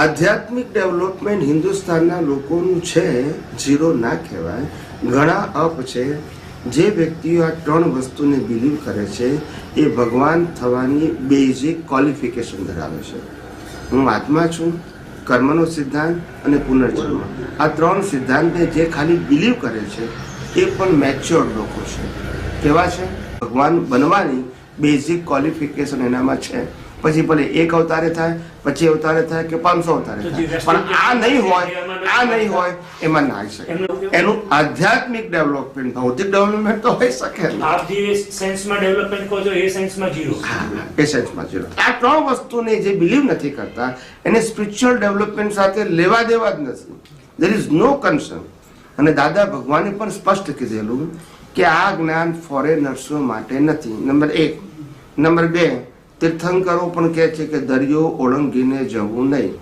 આધ્યાત્મિક ડેવલપમેન્ટ હિન્દુસ્તાનના લોકોનું છે ઝીરો ના કહેવાય. ઘણા અપ છે. જે વ્યક્તિઓ આ ત્રણ વસ્તુને બિલીવ કરે છે, એ ભગવાન થવાની બેઝિક ક્વોલિફિકેશન ધરાવે છે. હું આત્મા છું, કર્મનો સિદ્ધાંત અને પુનર્જન્મ. આ ત્રણ સિદ્ધાંતને જે ખાલી બિલીવ કરે છે, એ પણ મેચ્યોર લોકો છે. કેવા છે? ભગવાન બનવાની બેઝિક ક્વોલિફિકેશન એનામાં છે. પછી ભલે એક અવતારે થાય પછી અવતારે થાય કે પાંચસો અવતારે થાય. પણ આ નહીં હોય આ નહીં હોય એમાં ના આવી શકે. એનું આધ્યાત્મિક ડેવલપમેન્ટ ભૌતિક ડેવલપમેન્ટ તો હોઈ શકે આપ જે સેન્સમાં ડેવલપમેન્ટ કહો છો એ સેન્સમાં જીરો આ ત્રણ વસ્તુને જે બિલીવ નથી કરતા એને સ્પિરિચ્યુઅલ ડેવલપમેન્ટ સાથે લેવા દેવા જ નથી. દેર ઇઝ નો કન્સર્ન અને દાદા ભગવાને પણ સ્પષ્ટ કીધેલું કે આ જ્ઞાન ફોરેનર્સો માટે નથી. નંબર એક. નંબર બે. તીર્થંકરો પણ કહે છે કે દરિયો ઓળંગીને જવું નહીં.